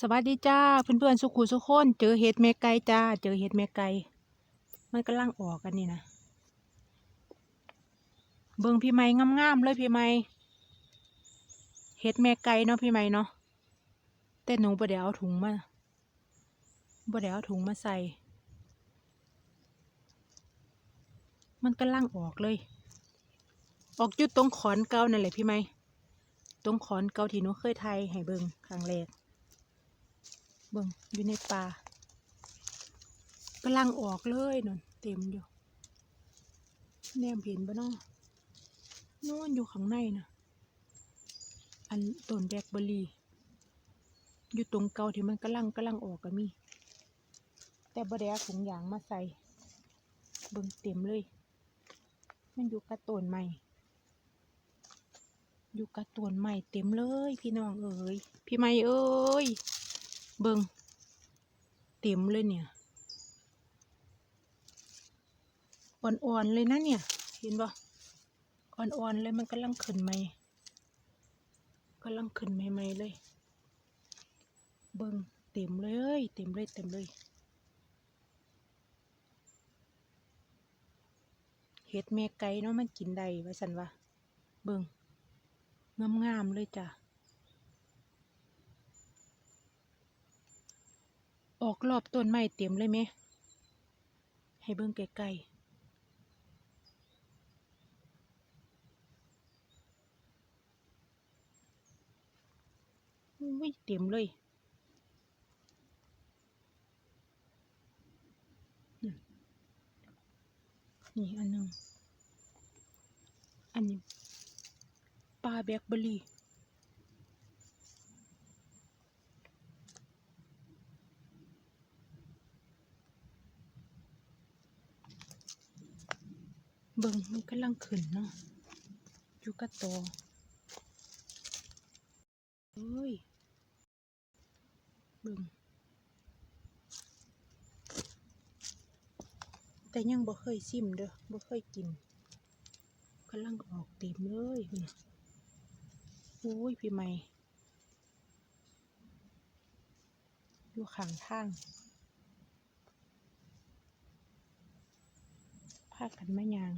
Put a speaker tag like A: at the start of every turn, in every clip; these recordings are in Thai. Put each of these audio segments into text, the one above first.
A: สวัสดีจ้าเพื่อนๆสุขุสุขคนเจอเห็ดแม่ไก่จ้า เจอเห็ดแม่ไก่มันกำลังออกกันนี่นะเบิ่งพี่ไม้งามๆเลยพี่ไม้เห็ดแม่ไก่เนาะพี่ไม้เนาะแต่หนูบ่ได้เอาถุงมาบ่ได้เอาถุงมาใส่ มันกำลังออกเลย ออกอยู่ตรงขอนเก่านั่นแหละพี่ไม้ตรงขอนเก่าที่หนูเคยไทยให้เบิ่งครั้งแรก เบิ่งอยู่ในป่ากำลังออกเลยนนเต็มอยู่แนมเห็นบ่เนาะนู่นอยู่ข้างในนะอันต้นแบล็คเบอร์รี่ อยู่ตรงเก่าที่มันกำลังกำลังออกก็มี แต่บ่ได้เอาถุงยางมาใส่ เบิ่งเต็มเลย มันอยู่กับต้นใหม่ อยู่กับต้นใหม่เต็มเลย พี่น้องเอ๋ยพี่ไม่เอ้ย เบิงเต็มเลยเนี่ย อ่อนๆเลยนะเนี่ย เห็นปะอ่อนๆเลยมันกำลังขึ้นใหม่กำลังขึ้นใหม่ๆเลย เบิงเต็มเลย เต็มเลยเต็มเลยเห็ดแม่ไก่เนาะมันกินได้ว่าสันวะเบิงงามๆเลยจ้ะ ออกรอบต้นไม้เต็มเลยไหม ให้เบิ่งไกลๆอุ้ยเต็มเลยนี่อันนึงอันนี้ปลาแบล็คเบอร์รี่ เบิ่งมันกำลังขึ้นเนาะอยู่กับตอเอ้ยเบิ่งแต่ยังบ่เคยชิมเด้อบ่เคยกินกำลังออกเต็มเลยนี่โอ้ยพี่ใหม่อยู่ข้างทางพากันมายาง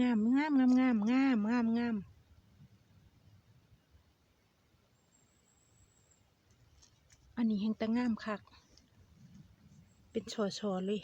A: งามงามงามงามงามงามงามอันนี้แห่งแต่งามคัก เป็นชอชอๆเลย